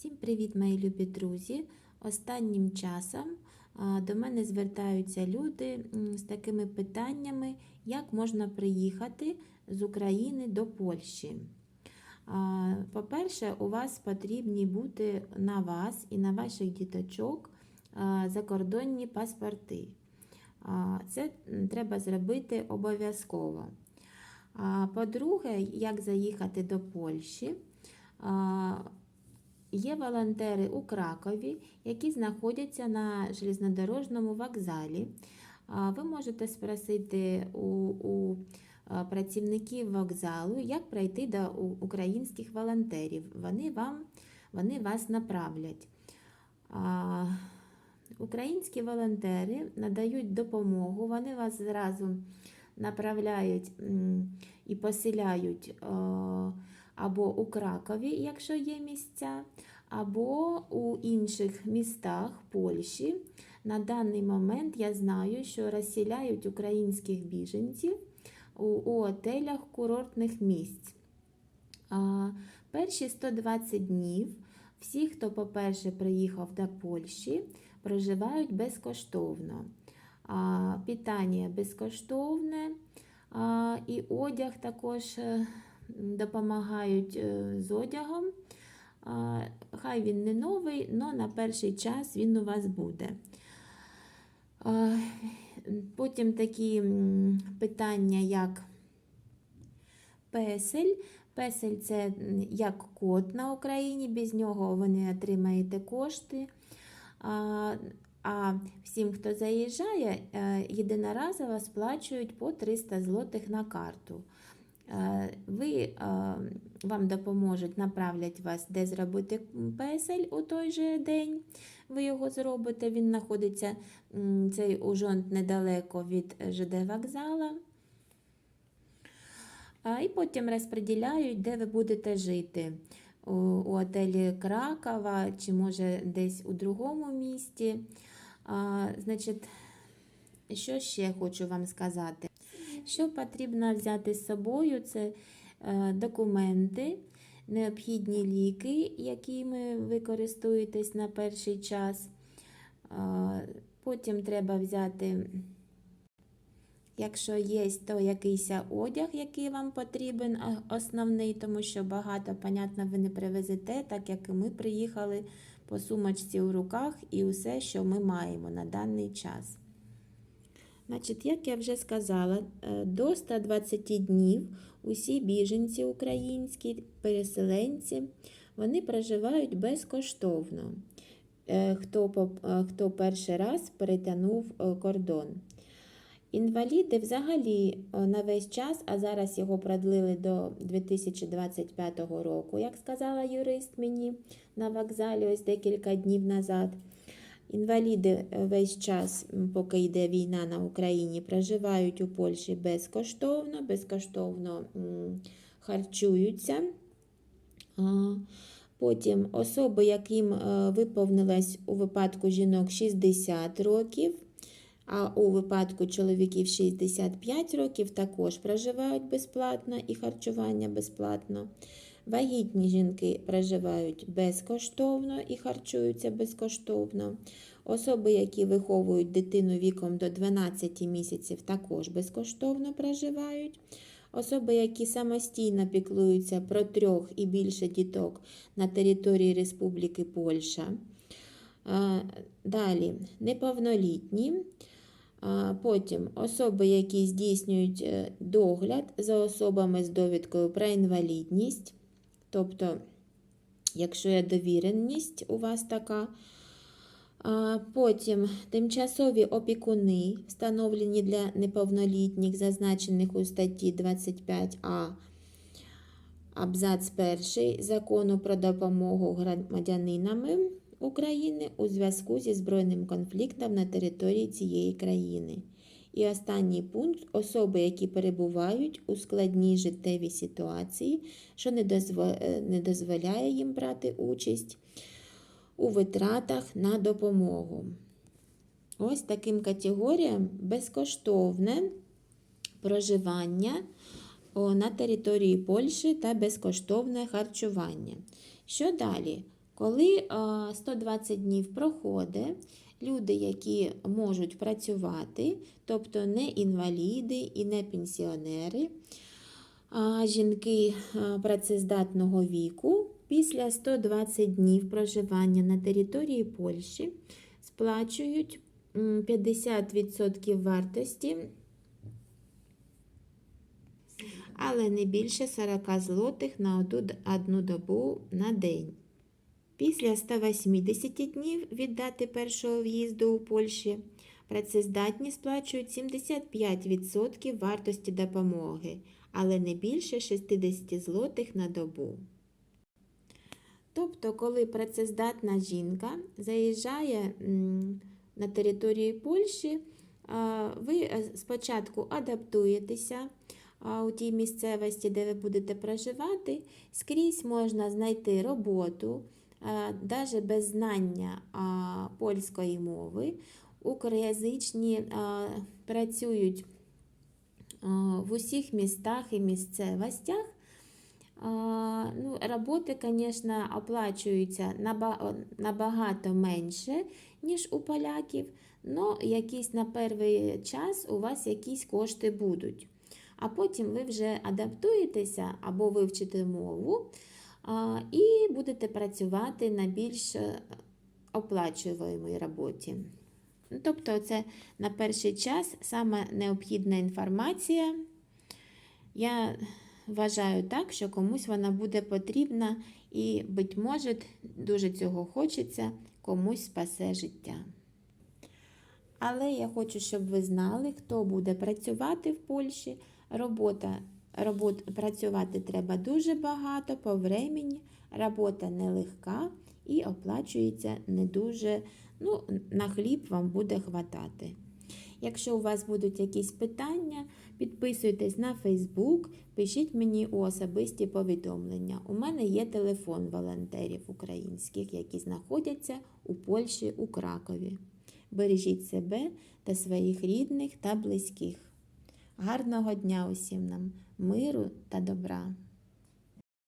Всім привіт, мої любі друзі! Останнім часом до мене звертаються люди з такими питаннями, як можна приїхати з України до Польщі. По-перше, у вас потрібні бути на вас і на ваших діточок закордонні паспорти. Це треба зробити обов'язково. По-друге, як заїхати до Польщі? Є волонтери у Кракові, які знаходяться на железнодорожному вокзалі. Ви можете спросити у, у працівників вокзалу, як пройти до українських волонтерів. Вони, вам, вони вас направлять. Українські волонтери надають допомогу, вони вас зразу направляють і поселяють е, або у Кракові, якщо є місця, або у інших містах Польщі. На даний момент я знаю, що розселяють українських біженців у, у отелях курортних місць. А, перші 120 днів всі, хто, по-перше, приїхав до Польщі, проживають безкоштовно. А, питання безкоштовне, а, і одяг також е, допомагають е, з одягом. Хай він не новий, але на перший час він у вас буде. Потім такі питання, як песель. Песель це як код на Україні, без нього ви не отримаєте кошти. А, а всім, хто заїжджає, е, єдиноразово сплачують по 300 злотих на карту. Е, Ви, е, вам допоможуть, направлять вас, де зробити песель у той же день. Ви його зробите. Він знаходиться цей ужонт недалеко від ЖД вокзала. І потім розподіляють, де ви будете жити. У, отелі Кракова чи може десь у другому місті. Значить, що ще хочу вам сказати? Що потрібно взяти з собою? Це е, документи, необхідні ліки, якими ви користуєтесь на перший час. Е, потім треба взяти, якщо є, то якийсь одяг, який вам потрібен, основний, тому що багато, понятно, ви не привезете, так як і ми приїхали по сумочці у руках і усе, що ми маємо на даний час. Значить, як я вже сказала, е, до 120 днів усі біженці українські, переселенці, вони проживають безкоштовно, е, хто, е, хто перший раз перетягнув е, кордон. Інваліди взагалі на весь час, а зараз його продлили до 2025 року, як сказала юрист мені на вокзалі ось декілька днів назад. Інваліди е, весь час, поки йде війна на Україні, проживають у Польщі безкоштовно, безкоштовно харчуються. Потім особи, яким е, виповнилось у випадку жінок 60 років, а у випадку чоловіків 65 років також проживають безплатно і харчування безплатно. Вагітні жінки проживають безкоштовно і харчуються безкоштовно. Особи, які виховують дитину віком до 12 місяців, також безкоштовно проживають. Особи, які самостійно піклуються про трьох і більше діток на території Республіки Польща. Далі неповнолітні. Потім особи, які здійснюють е, догляд за особами з довідкою про інвалідність. Тобто, якщо є довіреність у вас така. Потім тимчасові опікуни, встановлені для неповнолітніх, зазначених у статті 25а, абзац 1 закону про допомогу громадянинами України у зв'язку зі збройним конфліктом на території цієї країни. І останній пункт особи, які перебувають у складній життєвій ситуації, що е, не дозволяє їм брати участь у витратах на допомогу. Ось таким категоріям безкоштовне проживання на території Польщі та безкоштовне харчування. Що далі? Коли е, 120 днів проходить, люди, які можуть працювати, тобто не інваліди і не пенсіонери, а жінки е, працездатного віку після 120 днів проживання на території Польщі сплачують 50% вартості, але не більше 40 злотих на одну, одну добу на день. Після 180 днів від дати першого в'їзду у Польщі працездатні сплачують 75% вартості допомоги, але не більше 60 злотих на добу. Тобто, коли працездатна жінка заїжджає на територію Польщі, ви е, спочатку адаптуєтеся у тій місцевості, де ви будете проживати, скрізь можна знайти роботу, навіть без знання польської мови. Україноязичні а, працюють в усіх містах і місцевостях. Ну, роботи, звісно, оплачуються набагато менше, ніж у поляків, але якісь на перший час у вас якісь кошти будуть. А потім ви вже адаптуєтеся або вивчите мову і будете працювати на більш е, оплачуваємій роботі. Ну, Тобто, це на перший час саме необхідна інформація. Я вважаю так, що комусь вона буде потрібна і, быть може, дуже цього хочеться, комусь спасе життя. Але я хочу, щоб ви знали, хто буде працювати в Польщі. Робота, робот, працювати треба дуже багато по времені, робота нелегка і оплачується не дуже, ну, на хліб вам буде хватати. Якщо у вас будуть якісь питання, підписуйтесь на Facebook, пишіть мені у особисті повідомлення. У мене є телефон волонтерів українських, які знаходяться у Польщі у Кракові. Бережіть себе та своїх рідних та близьких. Гарного дня усім нам, миру та добра!